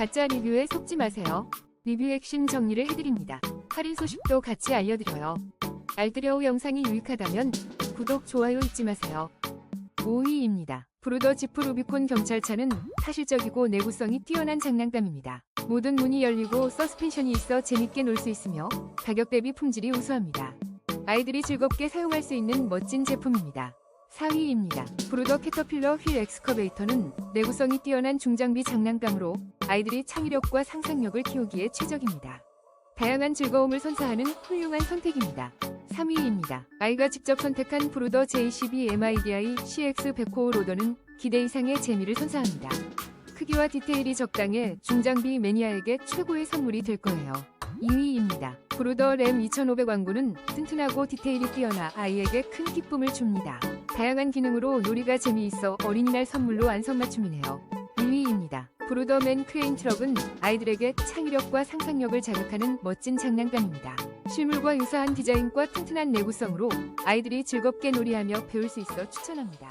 가짜 리뷰에 속지 마세요. 리뷰 핵심 정리를 해드립니다. 할인 소식도 같이 알려드려요. 알뜰여우 영상이 유익하다면 구독, 좋아요 잊지 마세요. 5위입니다. 브루더 지프 루비콘 경찰차는 사실적이고 내구성이 뛰어난 장난감입니다. 모든 문이 열리고 서스펜션이 있어 재밌게 놀 수 있으며 가격 대비 품질이 우수합니다. 아이들이 즐겁게 사용할 수 있는 멋진 제품입니다. 4위입니다. 브루더 캐터필러 휠 엑스커베이터는 내구성이 뛰어난 중장비 장난감으로 아이들이 창의력과 상상력을 키우기에 최적입니다. 다양한 즐거움을 선사하는 훌륭한 선택입니다. 3위입니다. 아이가 직접 선택한 브루더 J12 MIDI CX 100호 로더는 기대 이상의 재미를 선사합니다. 크기와 디테일이 적당해 중장비 매니아에게 최고의 선물이 될 거예요. 2위입니다. 브루더 램 2500 왕구는 튼튼하고 디테일이 뛰어나 아이에게 큰 기쁨을 줍니다. 다양한 기능으로 놀이가 재미있어 어린이날 선물로 안성맞춤이네요. 1위입니다. 브루더맨 크레인 트럭은 아이들에게 창의력과 상상력을 자극하는 멋진 장난감입니다. 실물과 유사한 디자인과 튼튼한 내구성으로 아이들이 즐겁게 놀이하며 배울 수 있어 추천합니다.